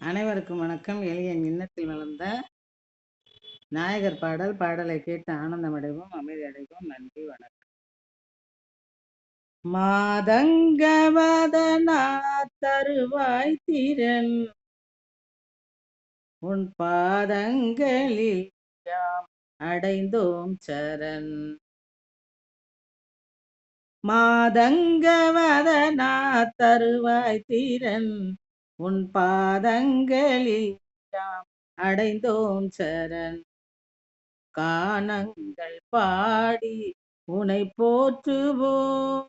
அனைவருக்கும் வணக்கம். எளிய இன்னத்தில் வளர்ந்த நாயகர் பாடல் பாடலை கேட்டு ஆனந்தமடைவோம் அமைதி அடைவோம் நன்றி வணக்கம். மாதங்கவதனா தருவாய் திறன் உன் பாதங்களில் யாம் அடைந்தோம் சரண். மாதங்கவதனா தருவாய் திறன் உன் பாதங்களில் யாம் அடைந்தோம் சரண். காணங்கள் பாடி உனை போற்றுவோம்.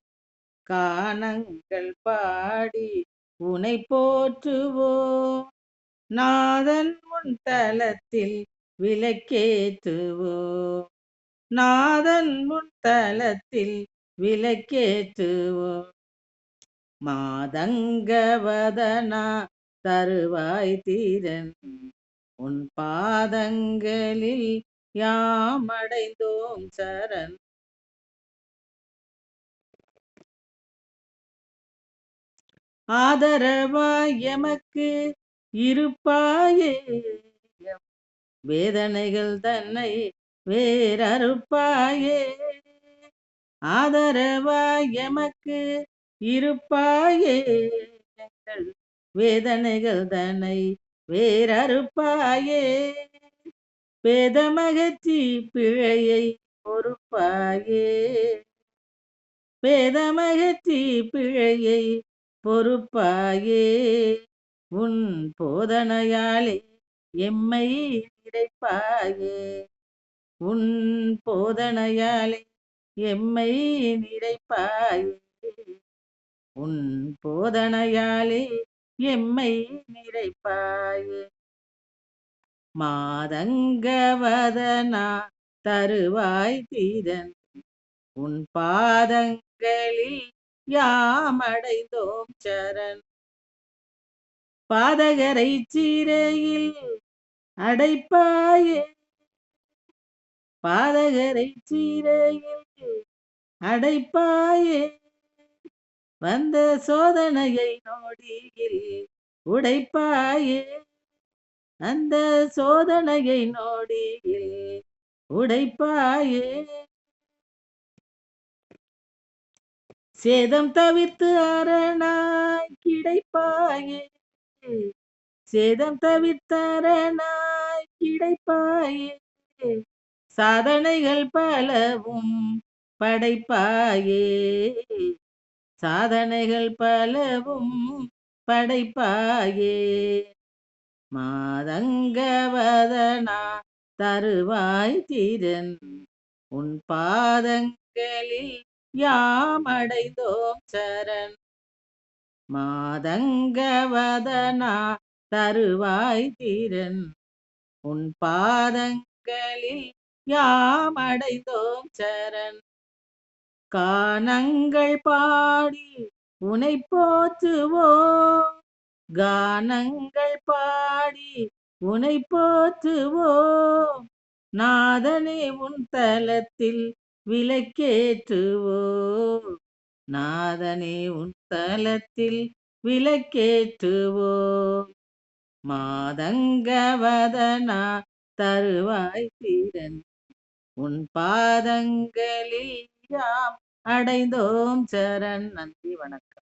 காணங்கள் பாடி உனை போற்றுவோம். நாதன் உன் தலத்தில் விளக்கேற்றுவோம். நாதன் முன் தலத்தில் விளக்கேற்றுவோம். மாதங்கவதனா தருவாய் தீரன். உன் பாதங்களில் யாமடைந்தோம் சரண். ஆதரவாய் எமக்கு இருப்பாயே. வேதனைகள் தன்னை வேறறுப்பாயே. ஆதரவாய் எமக்கு இருப்பாயே எங்கள் வேதனைகள் தன்னை வேறறுப்பாயே. வேதமகற்றி பிழையை பொறுப்பாயே. வேதமகற்றி பிழையை பொறுப்பாயே. உன் போதனையாலே எம்மை நிறைப்பாயே. உன் போதனையாலே எம்மை நிறைப்பாயே. உன் போதனையாலே எம்மை நிறைப்பாயே. மாதங்கவதனா தருவாய் தீரன் உன் பாதங்களில் யாமடைந்தோம் சரண். பாதகரை சீரையில் அடைப்பாயே. பாதகரை சீரையில் அடைப்பாயே. வந்த சோதனையை நோடியில் உடைப்பாயே. அந்த சோதனையை நோடியில் உடைப்பாயே. சேதம் தவிர்த்து அரணாய் கிடைப்பாயே. சேதம் தவிர்த்தரணாய் கிடைப்பாயே. சாதனைகள் பலவும் படைப்பாயே. சாதனைகள் பலவும் படைப்பாயே. மாதங்கவதனா தருவாய் திறன் உன் பாதங்களில் யாமடைந்தோம் சரண். மாதங்கவதனா தருவாய் திறன் உன் பாதங்களில் யாமடைந்தோம் சரண். கானங்கள் பாடி உனை போற்றுவோம். கானங்கள் பாடி உனை போற்றுவோம். நாதனே உன் தலத்தில் விளக்கேற்றுவோம். நாதனே உன் தலத்தில் விளக்கேற்றுவோம். மாதங்கவதனா தருவாய் தீரன். உன் பாதங்களில் அடைந்தோம் சரண் நன்றி வணக்கம்.